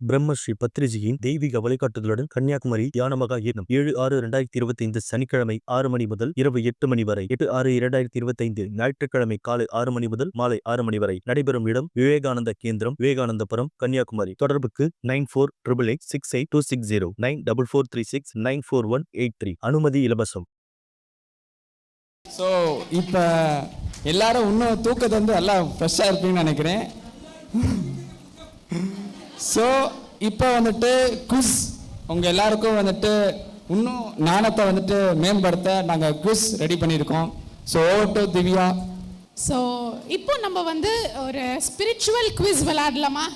பிரம்மஸ்ரீ பத்ரிஜியின் தெய்வீக வழிகாட்டுதலுடன் கன்னியாகுமரி தியானமகா ஈர்ணம் ஏழு ஆறு இரண்டாயிரத்தி இருபத்தி ஐந்து சனிக்கிழமை ஆறு மணி முதல் இரவு எட்டு மணி வரை. எட்டு ஆறு இரண்டாயிரத்தி இருபத்தி ஐந்து ஞாயிற்றுக்கிழமை காலை ஆறு மணி முதல் மாலை ஆறு மணி வரை நடைபெறும் இடம் விவேகானந்த கேந்திரம் விவேகானந்தபுரம் கன்னியாகுமரி. தொடர்புக்கு nine four triple eight six eight two six zero nine double four three six nine four one eight three. அனுமதி இலவசம். ஸோ இப்போ எல்லாரும் இன்னும் தூக்கத்தை வந்து எல்லாம் ஃப்ரெஷ்ஷாக இருப்பீங்கன்னு நினைக்கிறேன். ஸோ இப்போ வந்துட்டு குஸ் உங்கள் எல்லாருக்கும் வந்துட்டு இன்னும் நாணத்தை வந்துட்டு மேம்படுத்த நாங்கள் குஸ் ரெடி பண்ணியிருக்கோம். So over to Divya. So இப்போ நம்ம வந்து ஒரு ஸ்பிரிச்சுவல் குவிஸ் விளையாடலாமா?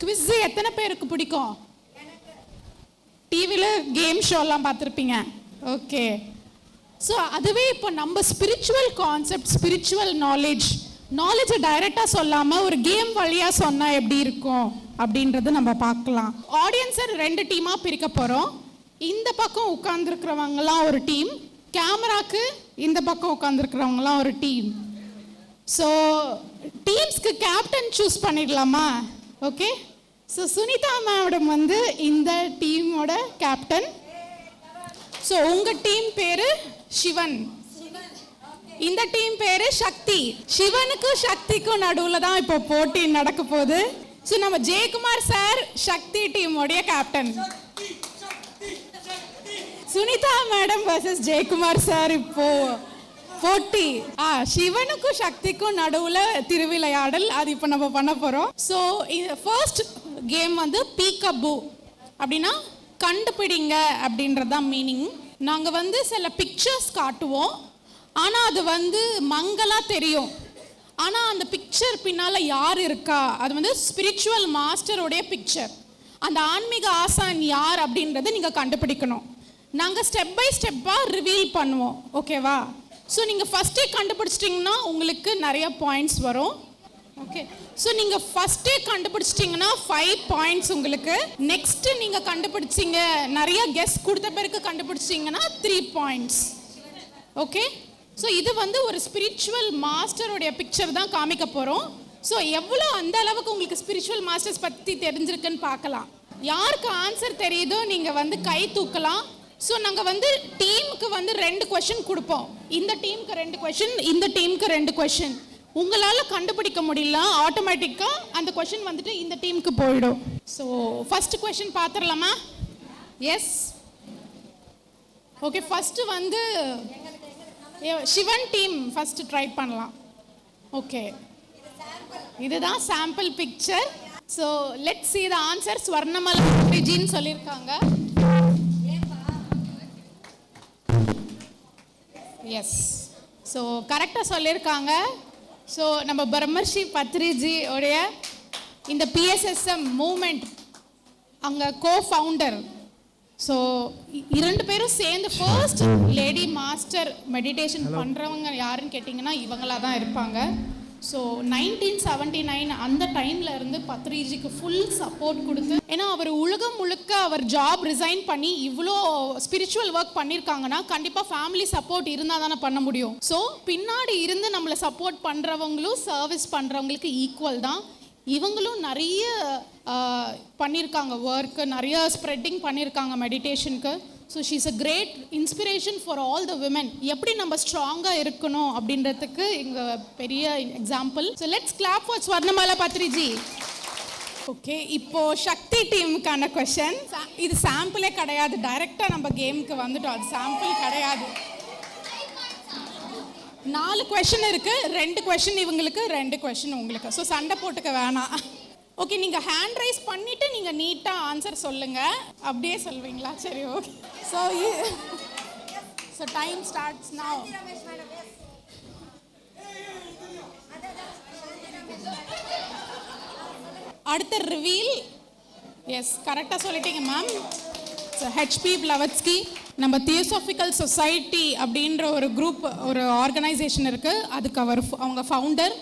குவிஸ் எத்தனை பேருக்கு பிடிக்கும்? டிவியில் கேம் ஷோலாம் பார்த்துருப்பீங்க. ஓகே ஸோ அதுவே இப்போ நம்ம ஸ்பிரிச்சுவல் கான்செப்ட் ஸ்பிரிச்சுவல் நாலேஜ் நாலேஜை டைரெக்டாக சொல்லாமல் ஒரு கேம் வழியாக சொன்னால் எப்படி இருக்கும்? அப்படின்றத நம்ம பார்க்கலாம். ஆடியன்ஸை ரெண்டு டீமாக பிரிக்க போகிறோம் இந்த பக்கம் உட்காந்துருக்கிறவங்களாம் ஒரு டீம் கேமராக்கு இந்த பக்கம் உட்காந்துருக்கிறவங்களாம் ஒரு டீம் ஸோ டீம்ஸ்க்கு கேப்டன் சூஸ் பண்ணிடலாமா? ஓகே ஸோ சுனிதா மேடம் வந்து இந்த டீமோட கேப்டன் ஸோ உங்கள் டீம் பேர் சிவன். இந்த டீம் பேர் சக்தி. சிவனுக்கும் சக்திக்கும் நடுவில் தான் இப்போ போட்டி நடக்க போகுது. ஸோ நம்ம Jayakumar sir Shakti டீமோடைய captain Sunita madam versus Jayakumar sir இப்போ போட்டி. ஆ சிவனுக்கும் சக்திக்கும் நடுவில் திருவிளையாடல். அது இப்போ நம்ம பண்ண போகிறோம் ஸோ இது ஃபர்ஸ்ட் கேம் வந்து பீக்கபு. அப்படின்னா கண்டுபிடிங்க அப்படின்றது தான் மீனிங் நாங்கள் வந்து சில பிக்சர்ஸ் காட்டுவோம். ஆனால் அது வந்து மங்கலாக தெரியும். ஆனால் அந்த பிக்சர் பின்னால் யார் இருக்கா? அது வந்து ஸ்பிரிச்சுவல் மாஸ்டருடைய பிக்சர் அந்த ஆன்மீக ஆசான் யார் அப்படின்றத நீங்கள் கண்டுபிடிக்கணும். நாங்கள் ஸ்டெப் பை ஸ்டெப்பாக ரிவீல் பண்ணுவோம். ஓகேவா ஸோ நீங்கள் ஃபஸ்ட்டே கண்டுபிடிச்சிட்டிங்கன்னா உங்களுக்கு நிறைய பாயிண்ட்ஸ் வரும். ஓகே ஸோ நீங்கள் ஃபஸ்ட்டே கண்டுபிடிச்சிட்டிங்கன்னா ஃபைவ் பாயிண்ட்ஸ் உங்களுக்கு. நெக்ஸ்ட்டு நீங்கள் கண்டுபிடிச்சிங்க நிறைய கெஸ் கொடுத்த பிறகு கண்டுபிடிச்சிங்கன்னா த்ரீ பாயிண்ட்ஸ் ஓகே ஸோ இது வந்து ஒரு ஸ்பிரிச்சுவல் மாஸ்டருடைய பிக்சர் தான் காமிக்க போகிறோம் ஸோ எவ்வளோ அந்த அளவுக்கு உங்களுக்கு ஸ்பிரிச்சுவல் மாஸ்டர்ஸ் பற்றி தெரிஞ்சிருக்குன்னு பார்க்கலாம். யாருக்கு ஆன்சர் தெரியுதோ நீங்கள் வந்து கை தூக்கலாம். ஸோ நாங்கள் வந்து டீமுக்கு வந்து ரெண்டு கொஷின் கொடுப்போம். இந்த டீமுக்கு ரெண்டு கொஷின் இந்த டீமுக்கு ரெண்டு கொஷின் உங்களால் கண்டுபிடிக்க முடியல. ஆட்டோமேட்டிக்காக அந்த கொஷின் வந்துட்டு இந்த டீமுக்கு போயிடும். ஸோ ஃபர்ஸ்ட் கொஷின் பார்த்துடலாமா? எஸ் ஓகே ஃபஸ்ட்டு வந்து சிவன் டீம் ஃபர்ஸ்ட் ட்ரை பண்ணலாம். ஓகே இதுதான் sample picture so let see the answer Swarnamala விஜின்னு சொல்லியிருக்காங்க. எஸ் ஸோ கரெக்டாக சொல்லியிருக்காங்க. ஸோ நம்ம பிரம்மர்ஷி பத்ரிஜி உடைய இந்த பிஎஸ்எஸ்எம் மூமெண்ட் அங்கே கோ ஃபவுண்டர் ஸோ இரண்டு பேரும் சேர்ந்து ஃபர்ஸ்ட் லேடி மாஸ்டர் மெடிடேஷன் பண்ணுறவங்க யாருன்னு கேட்டிங்கன்னா இவங்களா தான் இருப்பாங்க. ஸோ நைன்டீன் செவன்டி நைன் அந்த டைம்ல இருந்து பத்ரிஜிக்கு ஃபுல் சப்போர்ட் கொடுத்து ஏன்னா அவர் உலகம் முழுக்க அவர் ஜாப் ரிசைன் பண்ணி இவ்வளோ ஸ்பிரிச்சுவல் ஒர்க் பண்ணியிருக்காங்கன்னா கண்டிப்பாக ஃபேமிலி சப்போர்ட் இருந்தால் தானே பண்ண முடியும். ஸோ பின்னாடி இருந்து நம்மளை சப்போர்ட் பண்ணுறவங்களும் சர்வீஸ் பண்ணுறவங்களுக்கு ஈக்குவல் தான். இவங்களும் நிறைய பண்ணியிருக்காங்க ஒர்க்கு நிறைய ஸ்ப்ரெட்டிங் பண்ணியிருக்காங்க மெடிடேஷனுக்கு so she's a great inspiration for all the women எப்படி நம்ம ஸ்ட்ராங்காக இருக்கணும் அப்படின்றதுக்கு இங்கே பெரிய example so let's clap for Swarnamala Patriji okay இப்போ சக்தி டீமுக்கான கொஷன் இது சாம்பிளே கிடையாது. டைரெக்டாக நம்ம கேமுக்கு வந்துட்டோம். அது சாம்பிள் கிடையாது. நாலு கொஷின் இருக்கு. ரெண்டு கொஷின் இவங்களுக்கு ரெண்டு கொஷின் உங்களுக்கு. ஸோ சண்டை போட்டுக்க வேணாம். ஓகே நீங்கள் ஹேண்ட் ரைஸ் பண்ணிட்டு நீங்கள் நீட்டாக ஆன்சர் சொல்லுங்க. அப்படியே சொல்வீங்களா? சரி okay so so time starts now. அடுத்த ரிவீல் எஸ் கரெக்டாக சொல்லிட்டீங்க மேம் ஹெச்பி பிளவட்ஸ்கி நம்ம தியோசாஃபிக்கல் சொசைட்டி அப்படின்ற ஒரு குரூப் ஒரு ஆர்கனைசேஷன் இருக்குது அதுக்கு அவர் அவங்க ஃபவுண்டர்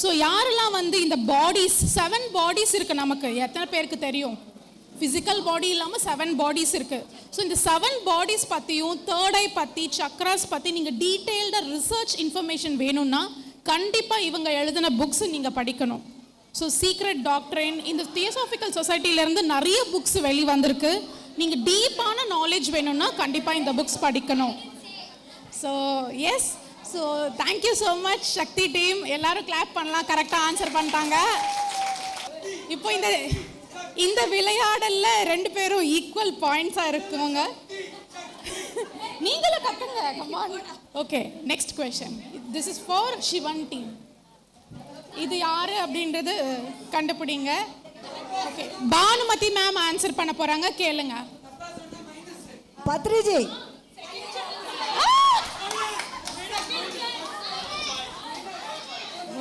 ஸோ யாரெல்லாம் வந்து இந்த பாடிஸ் செவன் பாடிஸ் இருக்குது நமக்கு. எத்தனை பேருக்கு தெரியும்? ஃபிசிக்கல் பாடி இல்லாமல் செவன் பாடிஸ் இருக்குது ஸோ இந்த செவன் பாடிஸ் பற்றியும் தேர்ட் ஐ பற்றி சக்ராஸ் பற்றி நீங்கள் டீட்டெயில்டாக ரிசர்ச் இன்ஃபர்மேஷன் வேணும்னா கண்டிப்பாக இவங்க எழுதின புக்ஸ் நீங்கள் படிக்கணும். ஸோ சீக்ரெட் டாக்டரின் இந்த தியோசாஃபிக்கல் சொசைட்டிலேருந்து நிறைய புக்ஸ் வெளி வந்திருக்கு நீங்கள் டீப்பான நாலேஜ் வேணும்னா கண்டிப்பாக இந்த புக்ஸ் படிக்கணும். So yes so thank you so much Shakti team எல்லாரும் கிளாப் பண்ணலாம். கரெக்டாக ஆன்சர் பண்ணிட்டாங்க. இப்போ இந்த இந்த விளையாடல்ல ரெண்டு பேரும் ஈக்குவல் பாயிண்ட்ஸாக இருக்குங்க நீங்களும் கத்துங்க. Come on okay next question this is for Sivan team இது யாரு அப்படின்றது கண்டுபிடிங்க. பானுமதி மேம் ஆன்சர் பண்ண போறாங்க. கேளுங்க. Patriji.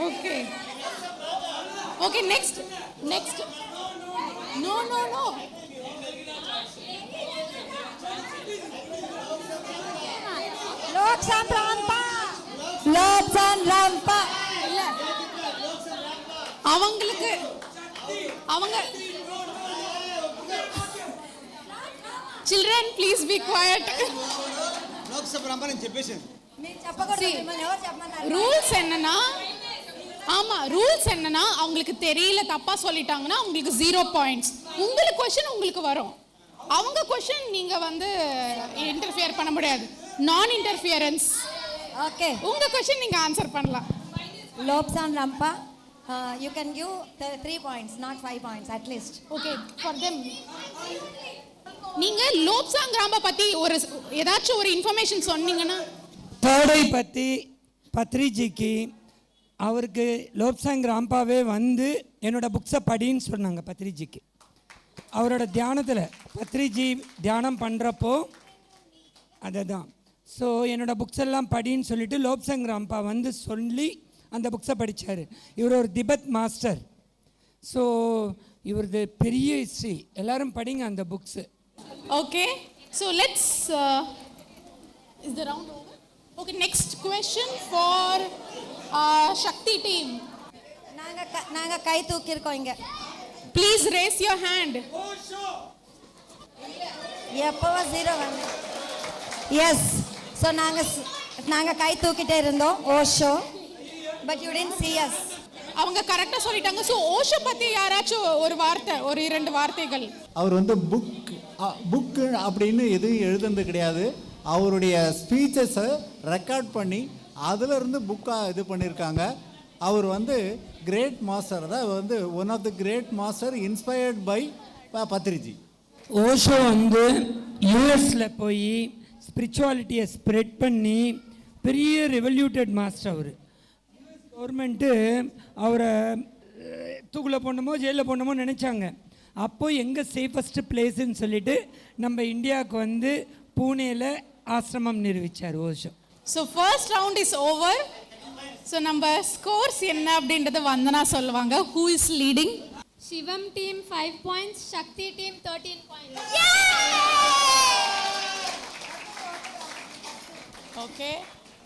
Okay okay next next no no no Lobsang Rampa Lobsang Rampa இல்ல. அவங்களுக்கு அவங்க children please be quiet Lok Sabha రంభాలని చెప్పేసింది మీరు చెప్పకూడదు See. మిమ్మల్ని ఎవరు చెప్పమన్నారు ரூல்ஸ் என்னன்னா ஆமா ரூல்ஸ் என்னன்னா அவங்களுக்கு தெரியல தப்பா சொல்லிட்டாங்கன்னா உங்களுக்கு ஜீரோ பாயிண்ட்ஸ் உங்களுக்கு கொஸ்டின் உங்களுக்கு வரும் அவங்க கொஸ்டின் நீங்க வந்து இன்டர்ஃபியர் பண்ண முடியாது நான் இன்டர்ஃபியரன்ஸ் ఓకే உங்க கொஸ்டின் நீங்க ஆன்சர் பண்ணலாம் you can give the three points, not five points at least okay for for them. நீங்க லோப்சா கிராம பத்தி ஒரு ஏதாச்சும் ஒரு இன்ஃபர்மேஷன் சொன்னீங்கன்னா தோடை பத்தி பத்ரிஜிக்கு அவருக்கு லோப்சாங் கிராம்பாவே வந்து என்னோட புக்ஸை படின்னு சொன்னாங்க பத்ரிஜிக்கு. அவரோட தியானத்தில் பத்ரிஜி தியானம் பண்ணுறப்போ அதை தான் ஸோ என்னோடய புக்ஸ் எல்லாம் படின்னு சொல்லிவிட்டு லோப்சங் ராம்பா வந்து சொல்லி அந்த புக்ஸை படித்தார் இவர் ஒரு திபத் மாஸ்டர் ஸோ இவரது பெரிய ஹிஸ்ட்ரி எல்லாரும் படிங்க அந்த books so let's. Uh, is the round over? Okay, next question for uh, Shakti team. நாங்கள் நாங்கள் கை தூக்கியிருக்கோம் இங்கே. Please raise your hand. எப்போவோ ஜீரோ வந்து எஸ் ஸோ நாங்கள் நாங்கள் கை தூக்கிட்டே இருந்தோம். Osho but you didn't see us. அவங்க கரெக்டாக சொல்லிட்டாங்க. ஸோ ஓஷோ பற்றி யாராச்சும் ஒரு வார்த்தை ஒரு இரண்டு வார்த்தைகள். அவர் வந்து புக் புக்கு அப்படின்னு எதுவும் எழுதுனது கிடையாது. அவருடைய ஸ்பீச்சஸை ரெக்கார்ட் பண்ணி அதுல இருந்து புக்காக இது பண்ணியிருக்காங்க. அவர் வந்து கிரேட் மாஸ்டர் தான் வந்து one of the great master inspired by Patriji Osho வந்து யூஎஸில் போய் ஸ்பிரிச்சுவாலிட்டியை ஸ்ப்ரெட் பண்ணி பெரிய ரெவல்யூட்டட் மாஸ்டர் அவர். கவர்மெண்ட்டு அவரை தூக்கில் போடணுமோ ஜெயிலில் போடணுமோ நினச்சாங்க. அப்போ எங்கே சேஃபஸ்ட் பிளேஸ்ன்னு சொல்லிட்டு நம்ம இந்தியாவுக்கு வந்து பூனேல ஆசிரமம் நிரூபித்தார் Osho. So first round is over so நம்ம ஸ்கோர்ஸ் என்ன அப்படின்றத வந்தனா சொல்லுவாங்க. Who is leading Shivam team 5 points, Shakti team 13 points. Okay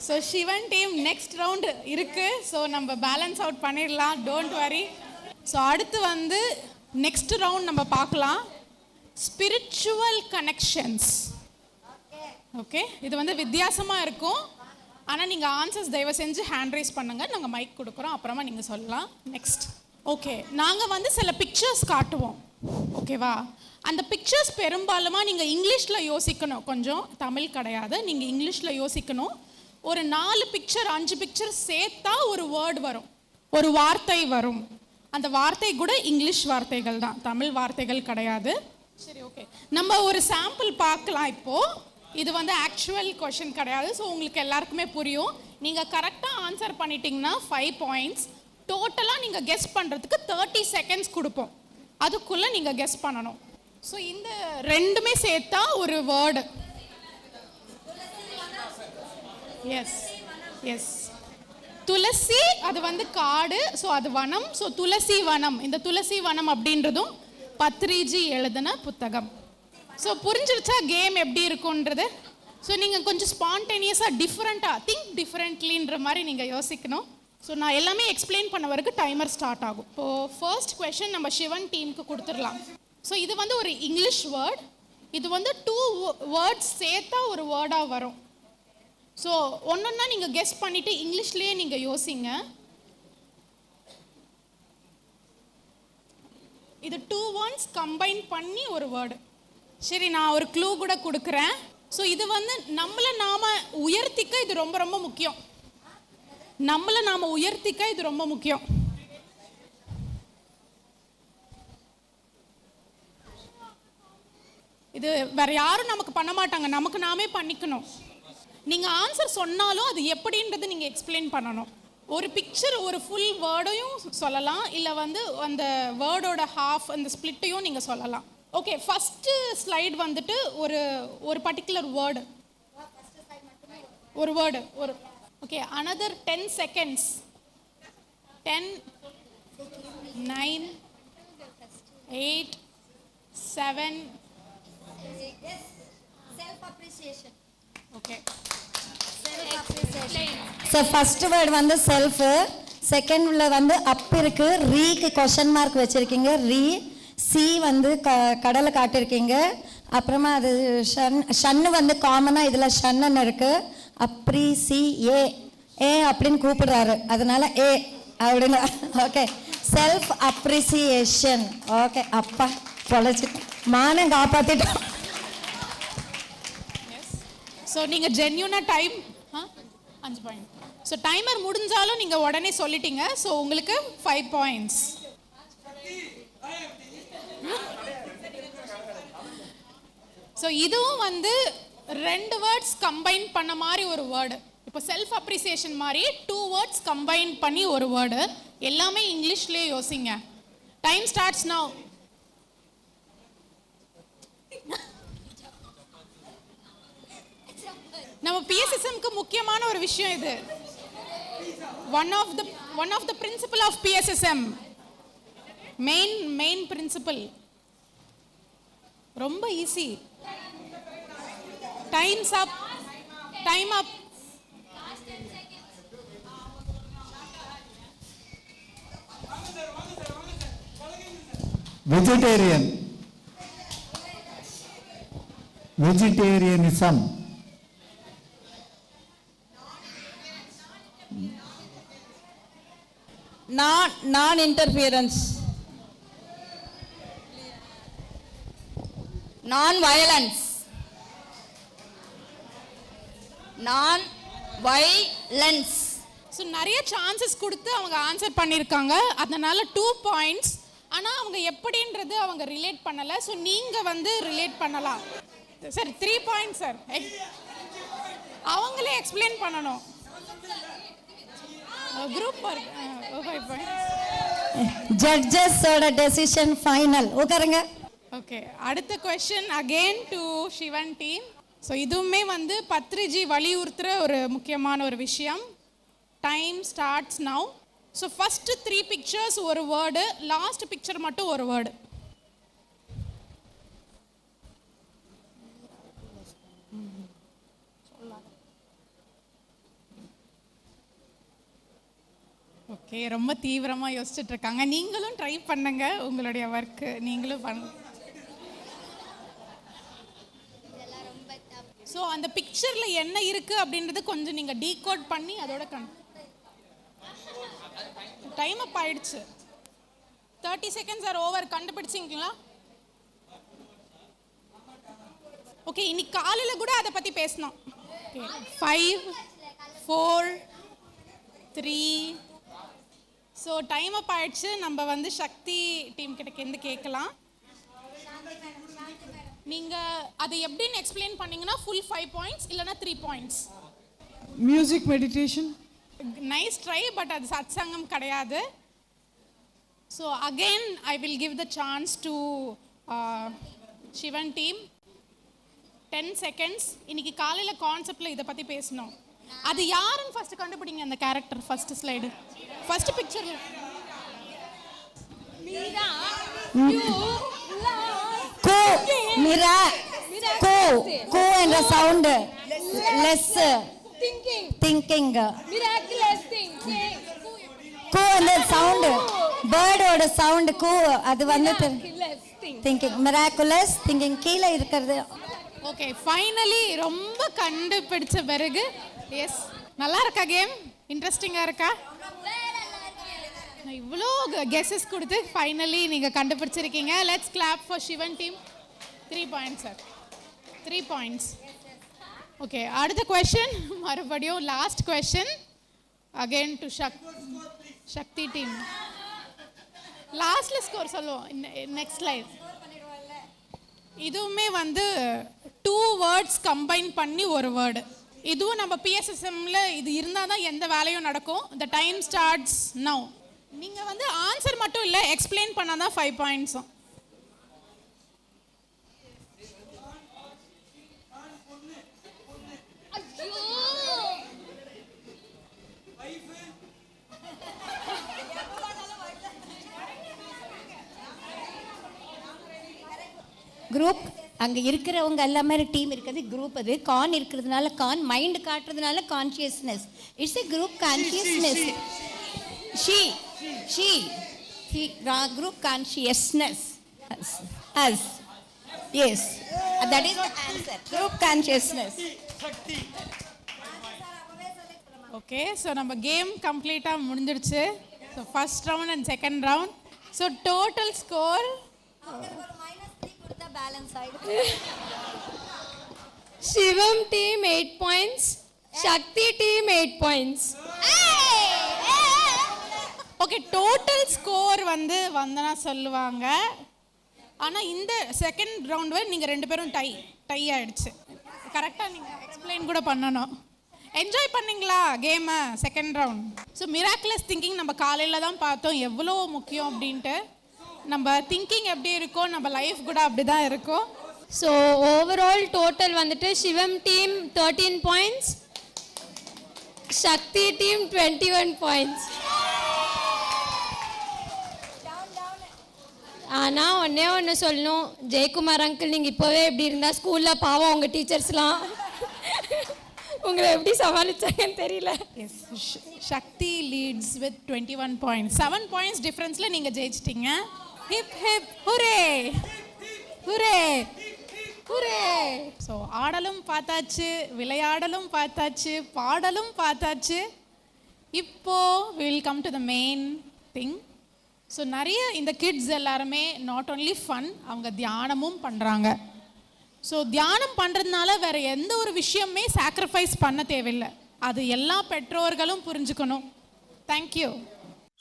so Sivan team next round இருக்கு. ஸோ நம்ம பேலன்ஸ் அவுட் பண்ணிடலாம். டோன்ட் வரி ஸோ அடுத்து வந்து நெக்ஸ்ட் ரவுண்ட் நம்ம பார்க்கலாம். ஸ்பிரிச்சுவல் கனெக்ஷன்ஸ் ஓகே இது வந்து வித்தியாசமாக இருக்கும். ஆனால் நீங்கள் ஆன்சர்ஸ் தயவு செஞ்சு ஹேண்ட் ரைஸ் பண்ணுங்கள் நாங்கள் மைக் கொடுக்குறோம். அப்புறமா நீங்கள் சொல்லலாம். நெக்ஸ்ட் ஓகே நாங்கள் வந்து சில பிக்சர்ஸ் காட்டுவோம். ஓகேவா அந்த பிக்சர்ஸ் பெரும்பாலுமா நீங்கள் இங்கிலீஷில் யோசிக்கணும். கொஞ்சம் தமிழ் கிடையாது. நீங்கள் இங்கிலீஷில் யோசிக்கணும். ஒரு நாலு பிக்சர் அஞ்சு பிக்சர் சேர்த்தா ஒரு வேர்டு வரும். ஒரு வார்த்தை வரும். அந்த வார்த்தை கூட இங்கிலீஷ் வார்த்தைகள் தான். தமிழ் வார்த்தைகள் கிடையாது. சரி ஓகே நம்ம ஒரு சாம்பிள் பார்க்கலாம் இப்போது இது வந்து ஆக்சுவல் கொஷின் கிடையாது. ஸோ உங்களுக்கு எல்லாருக்குமே புரியும். நீங்கள் கரெக்டாக ஆன்சர் பண்ணிட்டீங்கன்னா ஃபைவ் பாயிண்ட்ஸ் டோட்டலாக நீங்கள் கெஸ் பண்ணுறதுக்கு தேர்ட்டி செகண்ட்ஸ் கொடுப்போம். அதுக்குள்ளே நீங்கள் கெஸ் பண்ணணும். ஸோ இந்த ரெண்டுமே சேர்த்தா ஒரு வேர்டு எஸ் எஸ் துளசி. அது வந்து காடு ஸோ அது வனம் ஸோ துளசி வனம். இந்த துளசி வனம் அப்படின்றதும் பத்ரிஜி எழுதின புத்தகம். ஸோ புரிஞ்சிருச்சா கேம் எப்படி இருக்குன்றது ஸோ நீங்கள் கொஞ்சம் ஸ்பான்டேனியஸாக டிஃப்ரெண்ட்டாக திங்க் டிஃப்ரெண்ட்லின்ற மாதிரி நீங்கள் யோசிக்கணும். ஸோ நான் எல்லாமே எக்ஸ்பிளைன் பண்ண வரைக்கும் டைமர் ஸ்டார்ட் ஆகும். இப்போது ஃபர்ஸ்ட் கொஷின் நம்ம சிவன் டீமுக்கு கொடுத்துடலாம். ஸோ இது வந்து ஒரு இங்கிலீஷ் வேர்ட் இது வந்து டூ வேர்ட்ஸ் சேர்த்தா ஒரு வேர்டாக வரும். ஸோ ஒன்றுன்னா நீங்கள் கெஸ் பண்ணிவிட்டு இங்கிலீஷ்லேயே நீங்கள் யோசிங்க. இது டூ வேர்ட்ஸ் கம்பைன் பண்ணி ஒரு வேர்டு சரி நான் ஒரு க்ளூ கூட கொடுக்குறேன். ஸோ இது வந்து நம்மளை நாம உயர்த்திக்க இது ரொம்ப ரொம்ப முக்கியம். நம்மளை நாம உயர்த்திக்க இது ரொம்ப முக்கியம். இது வேற யாரும் நமக்கு பண்ண மாட்டாங்க. நமக்கு நாமே பண்ணிக்கணும். நீங்கள் ஆன்சர் சொன்னாலும் அது எப்படின்றது நீங்கள் எக்ஸ்பிளைன் பண்ணணும். ஒரு பிக்சர் ஒரு ஃபுல் வேர்டையும் சொல்லலாம். இல்லை வந்து அந்த வேர்டோட ஹாஃப் அந்த ஸ்பிளிட்டையும் நீங்கள் சொல்லலாம். ஓகே ஃபஸ்ட்டு ஸ்லைட் வந்துட்டு ஒரு ஒரு பர்டிகுலர் வேர்டு ஒரு வேர்டு ஒரு okay another ten seconds ten nine eight seven okay so first word வந்து செல்ஃபு செகண்டில் வந்து அப் இருக்கு. ரீக்கு கொஷன் மார்க் வச்சுருக்கீங்க. ரீ சி வந்து க கடலை காட்டியிருக்கீங்க அப்புறமா அது ஷன் ஷன்னு வந்து காமனாக இதில் ஷன்னு இருக்குது அப்ரி சி ஏ ஏ அப்படின்னு கூப்பிடுறாரு. அதனால ஏ அப்படின்னு. ஓகே செல்ஃப் அப்ரிசியேஷன் ஓகே அப்பா பொழைச்சி மானம் காப்பாற்றிட்டோம் ஸோ நீங்கள் ஜென்யூனாக டைம் ஆ? அஞ்சு பாயிண்ட் ஸோ டைமர் முடிஞ்சாலும் நீங்கள் உடனே சொல்லிட்டீங்க. ஸோ உங்களுக்கு ஃபைவ் பாயிண்ட்ஸ் ஸோ இதுவும் வந்து ரெண்டு வேர்ட்ஸ் கம்பைன் பண்ண மாதிரி ஒரு வேர்டு இப்போ செல்ஃப் அப்ரிசியேஷன் மாதிரி டூ வேர்ட்ஸ் கம்பைன் பண்ணி ஒரு வேர்டு எல்லாமே இங்கிலீஷ்லேயே யோசிங்க. டைம் ஸ்டார்ட்ஸ் நவ் நம்ம பிஎஸ்எஸ்எம்க்கு முக்கியமான ஒரு விஷயம் இது. One of the one of the principle of PSSM main main principle ரொம்ப easy time's up time up vegetarian vegetarianism non non interference non violence நான் வைலன்ஸ் ஸோ நிறைய சான்சஸ் கொடுத்து அவங்க ஆன்சர் பண்ணியிருக்காங்க. அதனால் டூ பாயிண்ட்ஸ் ஆனால் அவங்க எப்படின்றது அவங்க ரிலேட் பண்ணலை. ஸோ நீங்கள் வந்து ரிலேட் பண்ணலாம். சார் த்ரீ பாயிண்ட்ஸ் சார் அவங்களே எக்ஸ்பிளைன் பண்ணணும். குரூப் ஜட்ஜஸோட டெசிஷன் ஃபைனல் உட்காருங்க. ஓகே அடுத்த question again to Sivan team so இதுவுமே வந்து பத்ரிஜி வலியுறுத்துகிற ஒரு முக்கியமான ஒரு விஷயம். Time starts now so first three pictures ஒரு வேர்டு லாஸ்ட் பிக்சர் மட்டும் ஒரு வேர்டு ஓகே ரொம்ப தீவிரமாக யோசிச்சுட்டு இருக்காங்க நீங்களும் ட்ரை பண்ணுங்க உங்களுடைய ஒர்க்கு நீங்களும் பண்ண ஸோ அந்த பிக்சரில் என்ன இருக்குது அப்படின்றது கொஞ்சம் நீங்கள் டீகோட் பண்ணி அதோட கண் டைம் அப் ஆயிடுச்சு. தேர்ட்டி செகண்ட்ஸ் ஆர் ஓவர் கண்டுபிடிச்சிங்களா? ஓகே இன்னைக்கு காலையில் கூட அதை பற்றி பேசினோம் five four three so time up ஆயிடுச்சு. நம்ம வந்து சக்தி டீம் கிட்ட கேட்கலாம். நீங்கள் அதை எப்படின்னு எக்ஸ்பிளைன் பண்ணீங்கன்னா ஃபுல் ஃபைவ் பாயிண்ட்ஸ் இல்லைன்னா three points Music meditation. Nice try but அது சத்சங்கம் கிடையாது. So again I will give the chance to Sivan team ten seconds இன்னைக்கு காலையில் கான்செப்டில் இதை பற்றி பேசணும். அது யாருன்னு ஃபர்ஸ்ட் கண்டுபிடிங்க அந்த கேரக்டர் ஃபர்ஸ்ட் ஸ்லைடு ஃபர்ஸ்ட் பிக்சரில் கூ மிரா. கூ கூ என்ற sound less Thinking. Thinking Miraculous thinking. கூ அந்த சவுண்டு பேர்டோட சவுண்டு கூ. அது வந்து. திங்கிங் மிராக்குலஸ் திங்கிங் கீழே இருக்கிறது. ஓகே ஃபைனலி ரொம்ப கண்டுபிடிச்ச பிறகு எஸ் நல்லா இருக்கா கேம் இன்ட்ரெஸ்டிங்காக இருக்கா? இவ்வளோ கெஸஸ் கொடுத்து ஃபைனலி நீங்கள் கண்டுபிடிச்சிருக்கீங்க. Let's clap for Sivan team three points sir three points okay அடுத்த கொஷின் மறுபடியும் லாஸ்ட் கொஷின் அகெயின் டு சக் சக்தி டீம் லாஸ்ட்ல ஸ்கோர் சொல்லுவோம். நெக்ஸ்ட் லைன் இதுவுமே வந்து டூ வேர்ட்ஸ் கம்பைன் பண்ணி ஒரு வேர்டு இதுவும் நம்ம பிஎஸ்எஸ்எம்ல இது இருந்தால் தான் எந்த வேலையும் நடக்கும். த டைம் ஸ்டார்ட்ஸ் நவ் நீங்கள் வந்து ஆன்சர் மட்டும் இல்லை எக்ஸ்பிளைன் பண்ணால் தான் ஃபைவ் பாயிண்ட்ஸும் குரூப் அங்கே இருக்கிறவங்க எல்லாமே டீம் இருக்கிறது குரூப் அது. கான் இருக்கிறதுனால கான் mind காட்டுறதுனால consciousness it's a group consciousness she she group consciousness as yes that is answer group consciousness okay so நம்ம கேம் கம்ப்ளீட்டாக முடிஞ்சிடுச்சு. So first round and second round so total score balance ஆயிடும் Shivam team 8 points. Shakti team 8 points. Okay total score வந்து வந்தனா சொல்லுவாங்க. ஆனால் இந்த second round வரை நீங்கள் ரெண்டு பேரும் டை டை ஆயிடுச்சு. கரெக்டாக நீங்கள் எக்ஸ்பிளைன் கூட பண்ணணும். என்ஜாய் பண்ணீங்களா கேமை second round so miraculous thinking நம்ம காலையில் தான் பார்த்தோம். எவ்வளோ முக்கியம் அப்படின்ட்டு. நம்ம திங்கிங் எப்படி இருக்கோ நம்ம லைஃப் கூட அப்படி தான் இருக்கும். So overall total வந்துட்டு Shivam team 13 points. Shakti team 21 points. ஆனால் ஒன்றே ஒன்று சொல்லணும். ஜெயக்குமார் அங்கிள் நீங்கள் இப்போவே இப்படி இருந்தால் ஸ்கூலில் பாவம் உங்கள் டீச்சர்ஸ்லாம் உங்களை எப்படி சமாளிச்சாங்கன்னு தெரியல. Shakti leads with twenty one points seven points டிஃப்ரென்ஸில் நீங்கள் ஜெயிச்சிட்டீங்க. Hip hip hurray hurray hurray so ஆடலும் பார்த்தாச்சு விளையாடலும் பார்த்தாச்சு பாடலும் பார்த்தாச்சு. இப்போ will come to the main thing so நிறைய இந்த கிட்ஸ் எல்லாருமே நாட் ஓன்லி ஃபன் அவங்க தியானமும் பண்ணுறாங்க ஸோ தியானம் பண்ணுறதுனால வேறு எந்த ஒரு விஷயமே சாக்ரிஃபைஸ் பண்ண தேவையில்லை. அது எல்லா பெற்றோர்களும் புரிஞ்சுக்கணும். தேங்க்யூ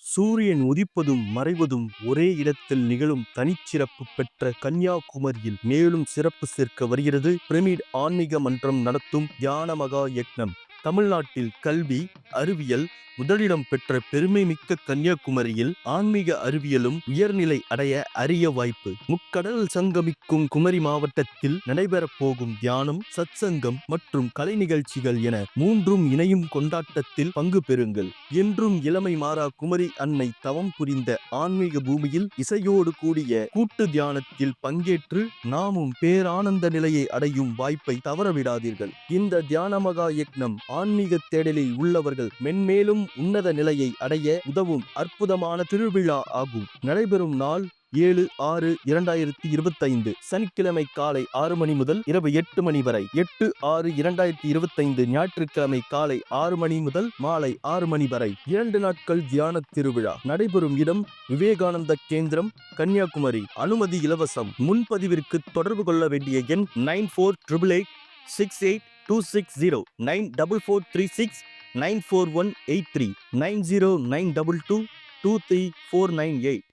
சூரியன் உதிப்பதும் மறைவதும் ஒரே இடத்தில் நிகழும் தனிச்சிறப்பு பெற்ற கன்னியாகுமரியில் மேலும் சிறப்பு சேர்க்க வருகிறது. பிரமிட் ஆன்மீக மன்றம் நடத்தும் தியான மகா யக்னம். தமிழ்நாட்டில் கல்வி அறிவியல் முதலிடம் பெற்ற பெருமை மிக்க கன்னியாகுமரியில் ஆன்மீக அறிவியலும் உயர்நிலை அடைய அரிய வாய்ப்பு. முக்கடல் சங்கமிக்கும் குமரி மாவட்டத்தில் நடைபெறப் போகும் தியானம் சத்சங்கம் மற்றும் கலை நிகழ்ச்சிகள் என மூன்றும் இணையும் கொண்டாட்டத்தில் பங்கு பெறுங்கள். என்றும் இளமை மாறா குமரி அன்னை தவம் புரிந்த ஆன்மீக பூமியில் இசையோடு கூடிய கூட்டு தியானத்தில் பங்கேற்று நாமும் பேரானந்த நிலையை அடையும் வாய்ப்பை தவறவிடாதீர்கள். இந்த தியானமகா யக்னம் ஆன்மீக தேடலில் உள்ளவர்கள் மென்மேலும் உன்னத நிலையை அடைய உதவும் அற்புதமான திருவிழா ஆகும். நடைபெறும் நாள் ஏழு ஆறு இரண்டாயிரத்தி இருபத்தைந்து. சனிக்கிழமை காலை ஆறு மணி முதல் இரவு எட்டு மணி வரை. எட்டு ஆறு இரண்டாயிரத்தி இருபத்தைந்து ஞாயிற்றுக்கிழமை காலை ஆறு மணி முதல் மாலை ஆறு மணி வரை. இரண்டு நாட்கள் தியான திருவிழா. நடைபெறும் இடம் விவேகானந்த கேந்திரம் கன்னியாகுமரி. அனுமதி இலவசம். முன்பதிவிற்கு தொடர்பு கொள்ள வேண்டிய எண் nine four triple eight six eight two six zero nine double four three six nine four one eight three nine zero nine double two two three four nine eight